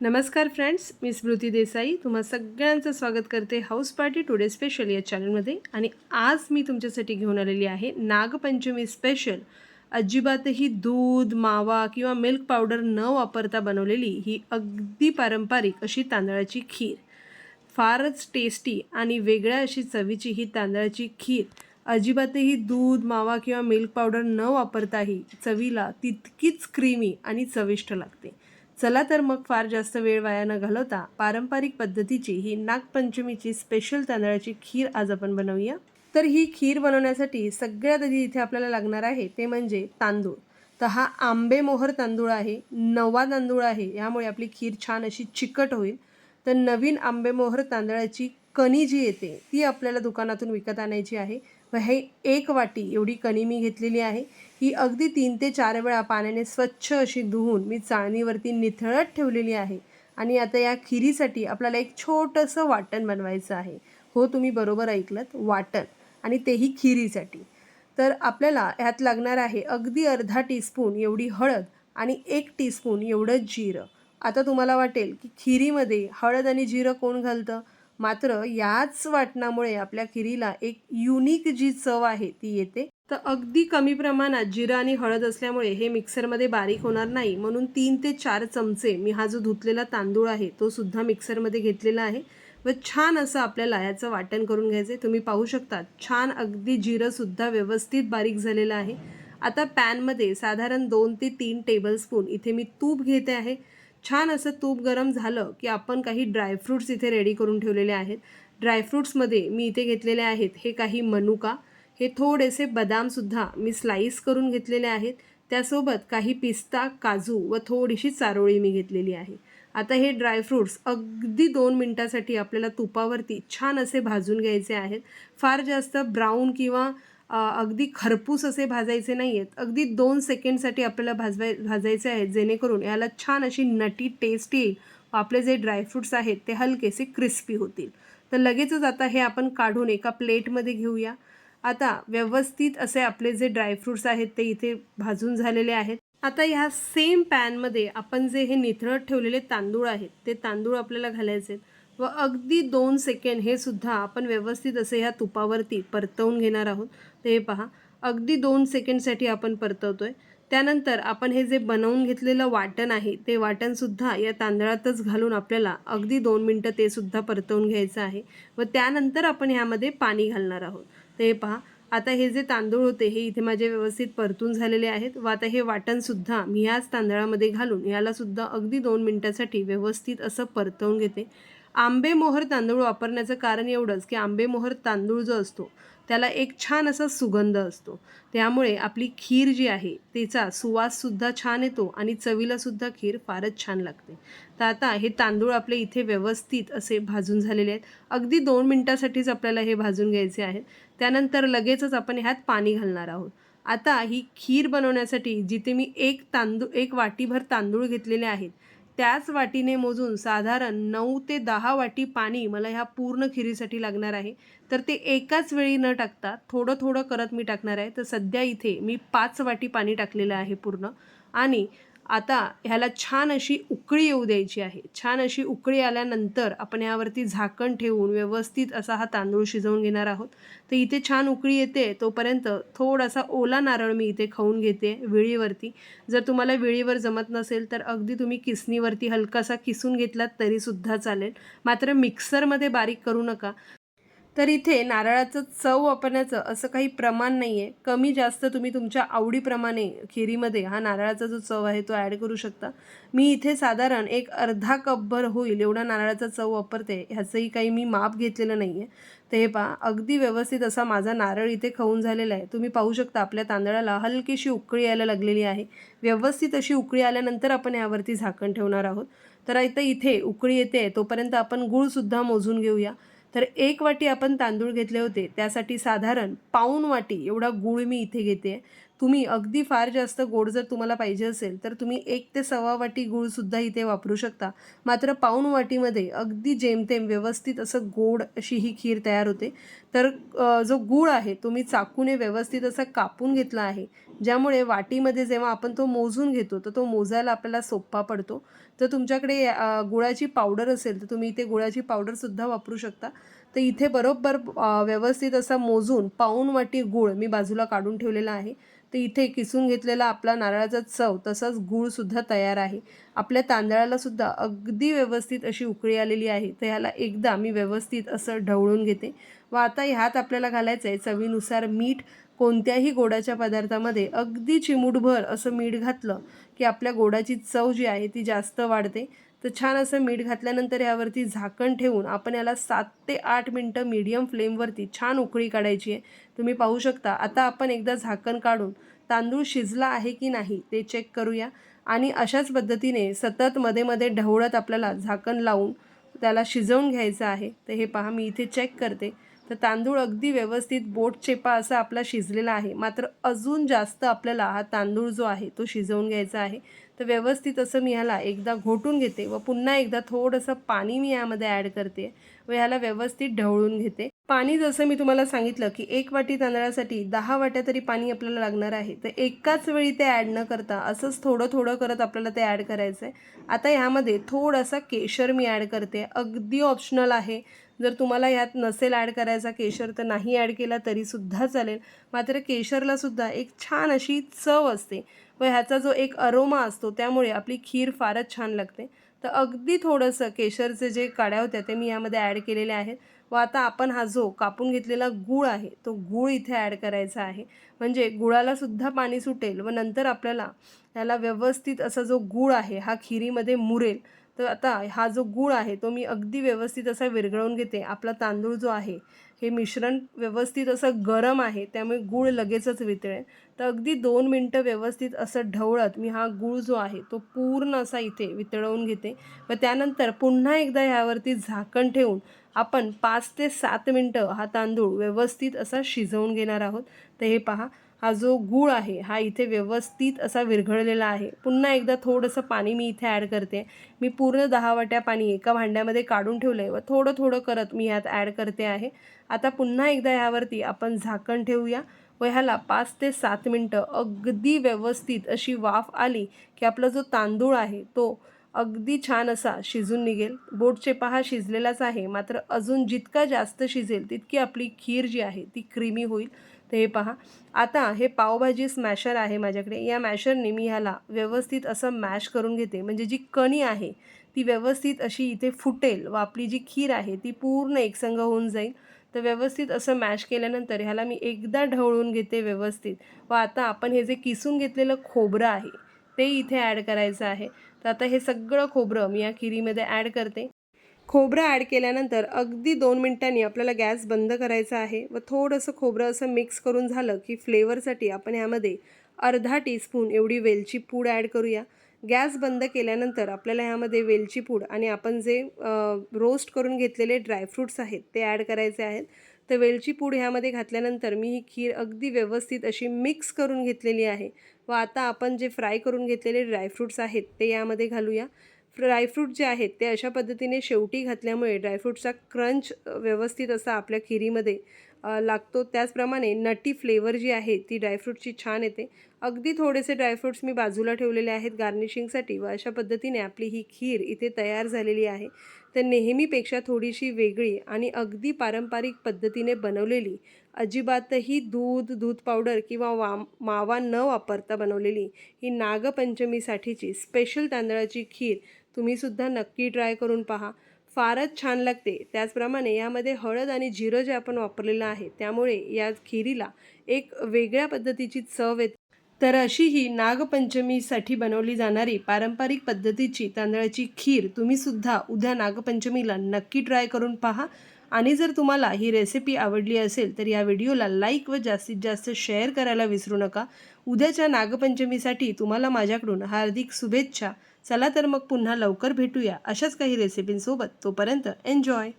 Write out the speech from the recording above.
नमस्कार फ्रेंड्स मी स्मृती देसाई. तुम्हा सगळ्यांचं स्वागत करते हाऊस पार्टी टुडे स्पेशल या चॅनलमध्ये. आणि आज मी तुमच्यासाठी घेऊन आलेली आहे नागपंचमी स्पेशल. अजिबातही दूध मावा किंवा मिल्क पावडर न वापरता बनवलेली ही अगदी पारंपरिक अशी तांदळाची खीर. फारच टेस्टी आणि वेगळ्या अशी चवीची ही तांदळाची खीर. अजिबातही दूध मावा किंवा मिल्क पावडर न वापरताही चवीला तितकीच क्रीमी आणि चविष्ट लागते. चला तर मग फार जास्त वेळ वाया न घालवता पारंपरिक पद्धतीची ही नागपंचमीची स्पेशल तांदळाची खीर आज आपण बनवूया. तर ही खीर बनवण्यासाठी सगळ्यात आधी इथे आपल्याला लागणार आहे ते म्हणजे तांदूळ. तर हा आंबेमोहर तांदूळ आहे नवा तांदूळ आहे यामुळे आपली खीर छान अशी चिकट होईल. तर नवीन आंबेमोहर तांदळाची कणी जी येते ती आपल्याला दुकानातून विकत आणायची आहे. व हे एक वाटी एवढी कणी मी घेतलेली आहे. ही अगदी तीन ते चार वेळा पाण्याने स्वच्छ अशी धुवून मी चाळणीवरती निथळत ठेवलेली आहे. आणि आता या खिरीसाठी आपल्याला एक छोटंसं वाटण बनवायचं आहे. हो तुम्ही बरोबर ऐकलं वाटण आणि तेही खिरीसाठी. तर आपल्याला ह्यात लागणार आहे अगदी अर्धा टीस्पून एवढी हळद आणि एक टीस्पून एवढं जिरं. आता तुम्हाला वाटेल की खिरीमध्ये हळद आणि जिरं कोण घालतं? मात्र याच वाटणामुळे आपल्या खिरीला एक युनिक जी चव आहे ती येते. तर अगदी कमी प्रमाणात जिरं आणि हळद असल्यामुळे हे मिक्सरमध्ये बारीक होणार नाही. म्हणून तीन ते चार चमचे मी हा जो धुतलेला तांदूळ आहे तो सुद्धा मिक्सरमध्ये घेतलेला आहे. व छान असं आपल्याला याचं वाटण करून घ्यायचं आहे तुम्ही पाहू शकता छान अगदी जिरंसुद्धा व्यवस्थित बारीक झालेलं आहे. आता पॅनमध्ये साधारण दोन ते तीन टेबलस्पून इथे मी तूप घेते आहे. छान असं तूप गरम झालं की आपण काही ड्रायफ्रूट्स इथे रेडी करून ठेवलेले आहेत. ड्रायफ्रूट्समध्ये मी इथे घेतलेले आहेत हे काही मनुका. हे थोडेसे बदामसुद्धा मी स्लाईस करून घेतलेले आहेत. त्यासोबत काही पिस्ता काजू व थोडीशी चारोळी मी घेतलेली आहे. आता हे ड्रायफ्रूट्स अगदी दोन मिनटासाठी आपल्याला तुपावरती छान असे भाजून घ्यायचे आहेत. फार जास्त ब्राऊन किंवा अगदी खरपूस असे भाजायचे नाही आहेत अगदी दोन सेकंडसाठी आपल्याला भाजवाय भाजायचे आहेत. जेणेकरून याला छान अशी नटी टेस्ट येईल. व आपले जे ड्रायफ्रूट्स आहेत ते हलकेसे क्रिस्पी होतील. तर लगेचच आता हे आपण काढून एका प्लेटमध्ये घेऊया. आता व्यवस्थित असे आपले जे ड्रायफ्रूट्स आहेत ते इथे भाजून झालेले आहेत. आता ह्या सेम पॅनमध्ये आपण जे हे निथळत ठेवलेले तांदूळ आहेत ते तांदूळ आपल्याला घालायचे आहेत. व अगदी दोन सेकंड हे सुद्धा आपण व्यवस्थित असे ह्या तुपावरती परतवून घेणार आहोत. ते हे पहा. अगदी दोन सेकंडसाठी आपण परतवतो आहे त्यानंतर आपण हे जे बनवून घेतलेलं वाटण आहे ते वाटणसुद्धा या तांदळातच घालून आपल्याला अगदी दोन मिनटं ते सुद्धा परतवून घ्यायचं आहे. व त्यानंतर आपण ह्यामध्ये पाणी घालणार आहोत. ते पहा. आता हे जे तांदूळ होते हे इथे माझे व्यवस्थित परतून झालेले आहेत व आता हे वाटणसुद्धा मी ह्याच तांदळामध्ये घालून यालासुद्धा अगदी दोन मिनटासाठी व्यवस्थित असं परतवून घेते. आंबेमोहर तांदूळ वापरण्याचं कारण एवढंच की आंबेमोहर तांदूळ जो असतो त्याला एक छान असा सुगंध असतो. त्यामुळे आपली खीर जी आहे तिचा सुवाससुद्धा छान येतो आणि चवीलासुद्धा खीर फारच छान लागते. तर आता हे तांदूळ आपले इथे व्यवस्थित असे भाजून झालेले आहेत. अगदी दोन मिनटासाठीच आपल्याला हे भाजून घ्यायचे आहेत. त्यानंतर लगेचच आपण ह्यात पाणी घालणार आहोत. आता ही खीर बनवण्यासाठी जिथे मी एक तांदूळ एक वाटीभर तांदूळ घेतलेले आहेत त्याच वाटीने मोजून साधारण नऊ ते दहा वाटी पाणी मला ह्या पूर्ण खिरीसाठी लागणार आहे. तर ते एकाच वेळी न टाकता थोडं थोडं करत मी टाकणार आहे. तर सध्या इथे मी पाच वाटी पाणी टाकलेलं आहे पूर्ण. आणि आता ह्याला छान अशी उकळी येऊ द्यायची आहे. छान अशी उकळी आल्यानंतर आपण ह्यावरती झाकण ठेवून व्यवस्थित असा हा तांदूळ शिजवून घेणार आहोत. तर इथे छान उकळी येते तोपर्यंत थोडासा ओला नारळ मी इथे खाऊन घेते विळीवरती. जर तुम्हाला विळीवर जमत नसेल तर अगदी तुम्ही किसनीवरती हलकासा किसून घेतलात तरीसुद्धा चालेल. मात्र मिक्सरमध्ये बारीक करू नका. तर इथे नारळाचं चव वापरण्याचं असं काही प्रमाण नाही आहे कमी जास्त तुम्ही तुमच्या आवडीप्रमाणे खिरीमध्ये हा नारळाचा जो चव आहे तो ॲड करू शकता. मी इथे साधारण एक अर्धा कपभर होईल एवढा नारळाचा चव वापरते. ह्याचंही काही मी माप घेतलेलं नाही आहे तर हे पहा अगदी व्यवस्थित असा माझा नारळ इथे खाऊन झालेला आहे. तुम्ही पाहू शकता आपल्या तांदळाला हलकीशी उकळी यायला लागलेली आहे. व्यवस्थित अशी उकळी आल्यानंतर आपण यावरती झाकण ठेवणार आहोत. तर आता इथे उकळी येते तोपर्यंत आपण गूळसुद्धा मोजून घेऊया. तर एक वाटी आपण तांदूळ घेतले होते त्यासाठी साधारण पाऊण वाटी एवढा गूळ मी इथे घेते. तुम्ही अगदी फार जास्त गोड जर तुम्हाला पाहिजे असेल तर तुम्ही एक ते सव्वा वाटी गूळसुद्धा इथे वापरू शकता. मात्र पाऊण वाटीमध्ये अगदी जेमतेम व्यवस्थित असं गोड अशी ही खीर तयार होते. तर जो गूळ आहे तो मी चाकूने व्यवस्थित असा कापून घेतला आहे. ज्यामुळे वाटीमध्ये जेव्हा आपण तो मोजून घेतो तर तो मोजायला आपल्याला सोपा पडतो. तर तुमच्याकडे गुळाची पावडर असेल तर तुम्ही इथे गुळाची पावडरसुद्धा वापरू शकता. तर इथे बरोबर व्यवस्थित असा मोजून पाऊण वाटी गूळ मी बाजूला काढून ठेवलेला आहे. तर इथे किसून घेतलेला आपला नारळाचा चव तसाच गूळसुद्धा तयार आहे. आपल्या तांदळाला सुद्धा अगदी व्यवस्थित अशी उकळी आलेली आहे. तर ह्याला एकदा मी व्यवस्थित असं ढवळून घेते. व आता ह्यात आपल्याला घालायचं आहे चवीनुसार मीठ. कोणत्याही गोडाच्या पदार्थामध्ये अगदी चिमूटभर असं मीठ घातलं की आपल्या गोडाची चव जी आहे ती जास्त वाढते. तर छान असं मीठ घातल्यानंतर यावरती झाकण ठेवून आपण याला सात ते आठ मिनटं मीडियम फ्लेमवरती छान उकळी काढायची आहे. तुम्ही पाहू शकता आता आपण एकदा झाकण काढून तांदूळ शिजला आहे की नाही ते चेक करूया. आणि अशाच पद्धतीने सतत मध्ये मध्ये ढवळत आपल्याला झाकण लावून त्याला शिजवून घ्यायचं आहे. तर हे पहा मी इथे चेक करते. तर तांदूळ अगदी व्यवस्थित बोट चेपा असा आपला शिजलेला आहे. मात्र अजून जास्त आपल्याला हा तांदूळ जो आहे तो शिजवून घ्यायचा आहे. तर व्यवस्थित असं मी ह्याला एकदा घोटून घेते व पुन्हा एकदा थोडंसं पाणी मी यामध्ये ॲड करते व ह्याला व्यवस्थित ढवळून घेते. पाणी जसं मी तुम्हाला सांगितलं की एक वाटी तांदळासाठी दहा वाट्या तरी पाणी आपल्याला लागणार आहे. तर एकाच वेळी ते ॲड न करता असंच थोडं थोडं करत आपल्याला ते ॲड करायचं आहे आता ह्यामध्ये थोडासा केशर मी ॲड करते. अगदी ऑप्शनल आहे. जर तुम्हाला यात नसेल ॲड करायचा केशर तर नाही ॲड केला तरीसुद्धा चालेल. मात्र केशरलासुद्धा एक छान अशी चव असते. व ह्याचा जो एक अरोमा असतो त्यामुळे आपली खीर फारच छान लागते. तर अगदी थोडंसं केशरचे जे काड्या होत्या ते मी यामध्ये ॲड केलेले आहेत. व आता आपण हा जो कापून घेतलेला गूळ आहे तो गूळ इथे ॲड करायचा आहे. म्हणजे गुळालासुद्धा पाणी सुटेल व नंतर आपल्याला ह्याला व्यवस्थित असा जो गूळ आहे हा खिरीमध्ये मुरेल. तर आता हा जो गूळ आहे तो मी अगदी व्यवस्थित असा विरघळवून घेते. आपला तांदूळ जो आहे हे मिश्रण व्यवस्थित असं गरम आहे त्यामुळे गूळ लगेचच वितळेल. तर अगदी दोन मिनटं व्यवस्थित असं ढवळत मी हा गूळ जो आहे तो पूर्ण असा इथे वितळवून घेते. व त्यानंतर पुन्हा एकदा ह्यावरती झाकण ठेवून आपण पाच ते सात मिनटं हा तांदूळ व्यवस्थित असा शिजवून घेणार आहोत. तर हे पहा हा जो गूळ आहे हा इथे व्यवस्थित असा विरघळलेला आहे. पुन्हा एकदा थोडंसं पाणी मी इथे ॲड करते. मी पूर्ण दहा वाट्या पाणी एका भांड्यामध्ये काढून ठेवलं आहे व थोडं थोडं करत मी ह्यात ॲड करते आहे. आता पुन्हा एकदा ह्यावरती आपण झाकण ठेवूया व ह्याला पाच ते सात मिनटं अगदी व्यवस्थित अशी वाफ आली की आपला जो तांदूळ आहे तो अगदी छान असा शिजून निघेल. बोट चेपा हा शिजलेलाच आहे मात्र अजून जितका जास्त शिजेल तितकी आपली खीर जी आहे ती क्रीमी होईल. तर हे पहा. आता हे पावभाजी स्मॅशर आहे माझ्याकडे. या मॅशरने मी ह्याला व्यवस्थित असं मॅश करून घेते. म्हणजे जी कणी आहे ती व्यवस्थित अशी इथे फुटेल. व आपली जी खीर आहे ती पूर्ण एकसंग होऊन जाईल. तर व्यवस्थित असं मॅश केल्यानंतर ह्याला मी एकदा ढवळून घेते व्यवस्थित. व आता आपण हे जे किसून घेतलेलं खोबरं आहे ते इथे ॲड करायचं आहे. तर आता हे सगळं खोबरं मी या खिरीमध्ये ॲड करते. खोबरं ॲड केल्यानंतर अगदी दोन मिनटांनी आपल्याला गॅस बंद करायचा आहे व थोडंसं खोबरं असं मिक्स करून झालं की फ्लेवरसाठी आपण ह्यामध्ये अर्धा टीस्पून एवढी वेलची पूड ॲड करूया. गॅस बंद केल्यानंतर आपल्याला ह्यामध्ये वेलची पूड आणि आपण जे रोस्ट करून घेतलेले ड्रायफ्रूट्स आहेत ते ॲड करायचे आहेत. तर वेलची पूड ह्यामध्ये घातल्यानंतर मी ही खीर अगदी व्यवस्थित अशी मिक्स करून घेतलेली आहे. व आता आपण जे फ्राय करून घेतलेले ड्रायफ्रूट्स आहेत ते यामध्ये घालूया. ड्रायफ्रूट जे आहेत ते अशा पद्धतीने शेवटी घातल्यामुळे ड्रायफ्रूटचा क्रंच व्यवस्थित असा आपल्या खिरीमध्ये लागतो. त्याचप्रमाणे नटी फ्लेवर जी आहे ती ड्रायफ्रूटची छान येते. अगदी थोडेसे ड्रायफ्रूट्स मी बाजूला ठेवलेले आहेत गार्निशिंगसाठी व अशा पद्धतीने आपली ही खीर इथे तयार झालेली आहे. तर नेहमीपेक्षा थोडीशी वेगळी आणि अगदी पारंपरिक पद्धतीने बनवलेली अजिबातही दूध दूध पावडर किंवा वा मावा न वापरता बनवलेली ही नागपंचमीसाठीची स्पेशल तांदळाची खीर तुम्हीसुद्धा नक्की ट्राय करून पहा. फारच छान लागते. त्याचप्रमाणे यामध्ये हळद आणि जिरं जे आपण वापरलेलं आहे त्यामुळे या खिरीला एक वेगळ्या पद्धतीची चव येते. तर अशी ही नागपंचमीसाठी बनवली जाणारी पारंपरिक पद्धतीची तांदळाची खीर तुम्हीसुद्धा उद्या नागपंचमीला नक्की ट्राय करून पहा. आणि जर तुम्हाला ही रेसिपी आवडली असेल तर या व्हिडिओला लाईक व जास्तीत जास्त शेअर करायला विसरू नका. उद्याच्या नागपंचमीसाठी तुम्हाला माझ्याकडून हार्दिक शुभेच्छा. चला तर मग पुन्हा लवकर भेटूया अशाच काही रेसिपींसोबत तोपर्यंत एन्जॉय